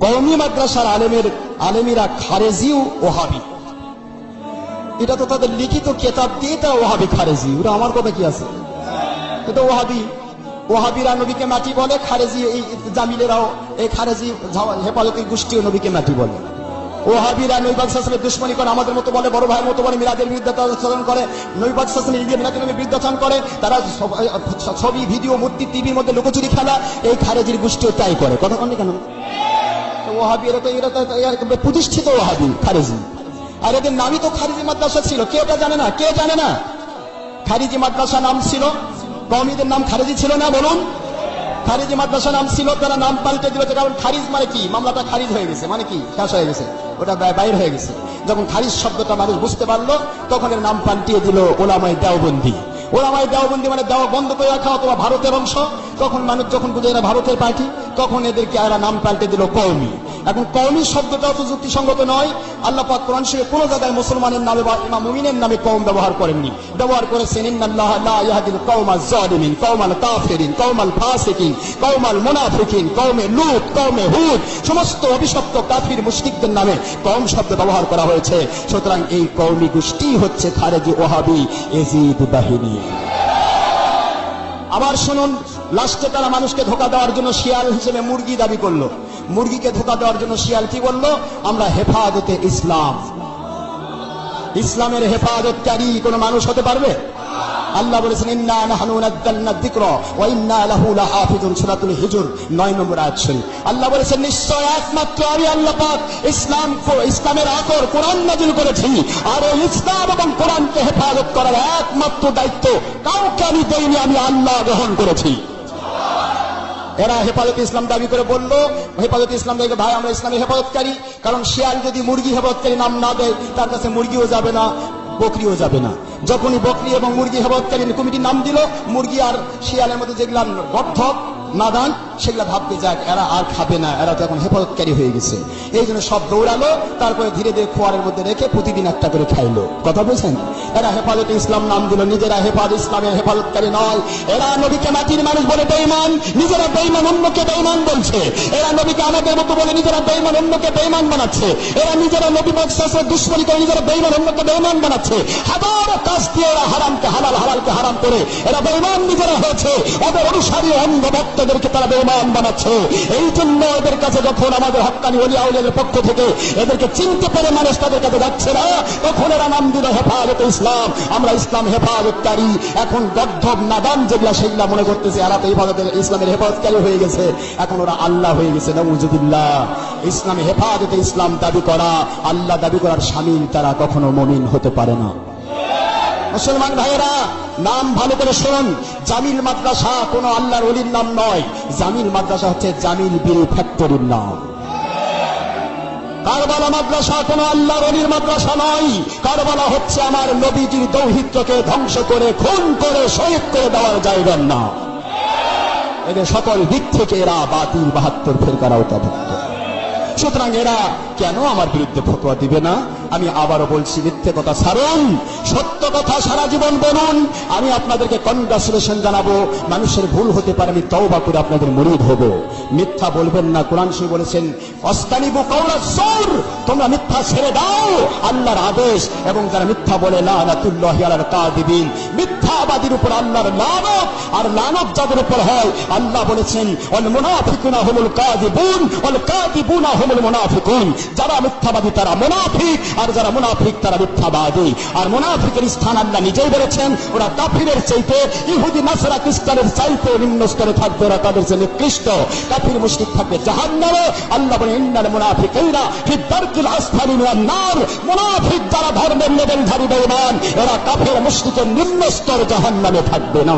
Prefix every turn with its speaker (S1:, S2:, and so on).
S1: কওমি মাদ্রাসার আলেমের, আলেমিরা খারেজিও ওহাবি। এটা তো তাদের লিখিত কেতাব দিয়ে তারা ওহাবি খারেজি। ওরা আমার কথা কি আছে? এটা ওহাবি। ওহাবিরা নবীকে মাটি বলে, খারেজি এই জামিলেরাও এই খারেজি ঝাওয়া- হেফাজতি গোষ্ঠীও নবীকে মাটি বলে। ওহাবিরা নৈবাক শাসনের দুশ্মনী করে আমাদের মতো বলে, বড় ভাইয়ের মতো বলে মিরাদের বিরুদ্ধে আচরণ করে নৈবাক শাসনের ইন্ডিয়া মিরাদের নবীর বিরুদ্ধাচরণ করে, তারা ছবি, ভিডিও, মূর্তি টিভির মধ্যে লুকোচুরি খেলা, এই খারেজির গোষ্ঠীও তাই করে। কথা কন? কেন ওহাবি এরা তো এরা তো প্রতিষ্ঠিত ওহাবি খারেজি। আর এদের নামই তো খারিজি মাদ্রাসা ছিল। কে ওটা জানে না? কে জানে না? খারিজি মাদ্রাসা নাম ছিল। কমিদের নাম খারিজি ছিল না, বলুন। খারিজি মাদ্রাসা নাম ছিল, তারা নাম পাল্টে দিল কারণ খারিজ মানে কি? মামলাটা খারিজ হয়ে গেছে মানে কি? শেষ হয়ে গেছে, ওটা বাইর হয়ে গেছে। যখন খারিজ শব্দটা মানুষ বুঝতে পারল, তখন এর নাম পাল্টিয়ে দিল ওলামাই দেওবন্দি। ওলামাই দেওবন্দি মানে দেওয়া বন্ধ করে রাখা অথবা ভারতের অংশ। তখন মানুষ যখন বুঝে এরা ভারতের পার্টি, তখন এদেরকে এরা নাম পাল্টে দিল কৌমি এখন কৌমি শব্দটা তো যুক্তিসঙ্গত নয়। আল্লাহ পাক কোরআন শরীফে কোনো জায়গায় মুসলমানের নামে বা ইমাম মুমিনের নামে কওম ব্যবহার করেননি। ব্যবহার করেছেন, ইন্নাল্লাহ লা ইয়াহদিল কওমাজ জালিমিন কওমাল কাফিরিন, কওমাল ফাসিকিন, কওমাল মুনাফিকিন, কওমে লূত, কওমে হুদ, সমস্ত অভিশপ্ত কাফির মুশরিকদের নামে কওম শব্দ ব্যবহার করা হয়েছে। সুতরাং এই কওমি গোষ্ঠী হচ্ছে খারেজি ওহাবি এজিদ বাহিনী। আবার শুনুন লাস্টে তারা মানুষকে ধোকা দেওয়ার জন্য শিয়াল হিসেবে মুরগি দাবি করল। মুরগিকে ধোকা দেওয়ার জন্য শিয়াল কি বলল? আমরা হেফাজতে ইসলাম। ইসলামের হেফাজতকারী কোন মানুষ হতে পারবে? আল্লাহ বলেছেন, ইন্না নাহনু নাযালনা যিকরা ওয়া ইন্না লাহু লাহাফিজুন। সূরাতুল হিজর 9 নম্বর আয়াত শরীফ। আল্লাহ বলেছেন, নিশ্চয় একমাত্র আমি আল্লাহ ইসলাম ইসলামের আকর কোরআন নাযিল করেছি। আর ওই ইসলাম এবং কোরআনকে হেফাজত করার একমাত্র দায়িত্ব কাউকে আমি দেইনি, আমি আল্লাহ গ্রহণ করেছি। এরা হেফাজত ইসলাম দাবি করে বলল, হেফাজত ইসলাম দাবি ভাই, আমরা ইসলামের হেফাজতকারী, কারণ শিয়াল যদি মুরগি হেফাজতকারী নাম না দেয়, তার কাছে মুরগিও যাবে না, বকরিও যাবে না। যখনই বকরি এবং মুরগি হেফাজতকারী কমিটি নাম দিল, মুরগি আর শিয়ালের মধ্যে যেগুলো গর্ধক নাদান সেগুলা ভাবতে যাক, এরা আর খাবে না, এরা তো এখন হেফাজতকারী হয়ে গেছে। এই জন্য সব দৌড়ালো, তারপরে ধীরে ধীরে খোয়ারের মধ্যে রেখে প্রতিদিন একটা করে খাইলো। কথা বলছেন? এরা হেফাজত ইসলাম নাম দিল, নিজেরা হেফাজত ইসলামের হেফাজতকারী নয়। এরা নবীকে মাটির মানুষ বলে বেইমান নিজেরা বেইমান অন্যকে বেইমান বলছে। এরা নবীকে আমাদের মতো বলে নিজেরা বেইমান অন্যকে বেইমান বানাচ্ছে। এরা নিজেরা নবী বক্সাসের দুশ্মনী করে নিজেরা বেইমান অন্যকে বেইমান বানাচ্ছে। হাজারো কাজ দিয়ে এরা হারামকে, হালাল, হালালকে হারাম করে এরা বেইমান নিজেরা হয়েছে। ওদের অনুসারী অন্ধ ভক্তদেরকে তারা বেইমান বানাচ্ছে। এই জন্য এদের কাছে যখন আমাদের হক্কানি অলি পক্ষ থেকে এদেরকে চিনতে পেরে মানুষ তাদের কাছে যাচ্ছে না, তখন এরা নাম দিল হেফাজত ইসলাম। আমরা ইসলাম হেফাজতকারী। এখন গদ্ধব নাদান যেগুলা সেগুলা মনে করতেছে, এরা তো হেফাজতের ইসলামের হেফাজতকারী হয়ে গেছে। এখন ওরা আল্লাহ হয়ে গেছে নবুজুবিল্লাহ ইসলামে হেফাজতে ইসলাম দাবি করা, আল্লাহ দাবি করার সামিল তারা কখনো মমিন হতে পারে না। মুসলমান ভাইয়েরা, নাম ভালো করে শুনুন। জামিল মাদ্রাসা কোনো আল্লাহর অলির নাম নয়। জামিল মাদ্রাসা হচ্ছে জামিল বিড়ি ফ্যাক্টরির নাম। কারবালা মাদ্রাসা কোন আল্লাহর অলির মাদ্রাসা নয়। কারবালা হচ্ছে আমার নবীজির দৌহিত্রকে ধ্বংস করে, খুন করে, শহীদ করে দেওয়ার জায়গার না এদের সকল দিক থেকে এরা বাতিল, বাহাত্তর ফেরকার আওতাভুক্ত। সুতরাং এরা কেন আমার বিরুদ্ধে ফতোয়া দিবে না? আমি আবারও বলছি, মিথ্যে কথা ছাড়ুন, সত্য কথা সারা জীবন বলুন। আমি আপনাদেরকে কনগ্রাচুলেশন জানাব, মানুষের ভুল হতে পারে, আমি তওবা করে আপনাদের মরিদ হব মিথ্যা বলবেন না, কোরআন শরীফ বলেছেন, অস্তানিবু কাউলা সৌর তোমরা মিথ্যা ছেড়ে দাও, আল্লাহর আদেশ, এবং যারা মিথ্যা বলে, লানাতুল্লাহি আলাল কাযিবিন মিথ্যাবাদীর উপর আল্লাহর লানত, আর লানত যাদের উপর হয়, আল্লাহ বলেছেন ওয়াল মুনাফিকুনা হুমুল কাযিবুন ওয়াল কাযিবুনা হুমুল মুনাফিকুন যারা মিথ্যাবাদী তারা মুনাফিক আর যারা মুনাফিক, তারা মিথ্যাবাদী। আর মুনাফিকের স্থান আল্লাহ নিজেই বলেছেন, ওরা কাফিরের চাইতে, ইহুদি, নাসরা, খ্রিস্টানের চাইতে নিম্ন স্তরে থাকবে, ওরা তাদের চেয়ে নিকৃষ্ট। কাফির, মুশরিক থাকবে জাহান্নামে। আল্লাহ বলেন, ইন্নাল মুনাফিকিনা ফি দারকিল আসফালি নার। মুনাফিক যারা ধর্মের লেভেল ধারী বেঈমান, এরা কাফির, মুশরিকের নিম্ন স্তর জাহান্নামে থাকবে না।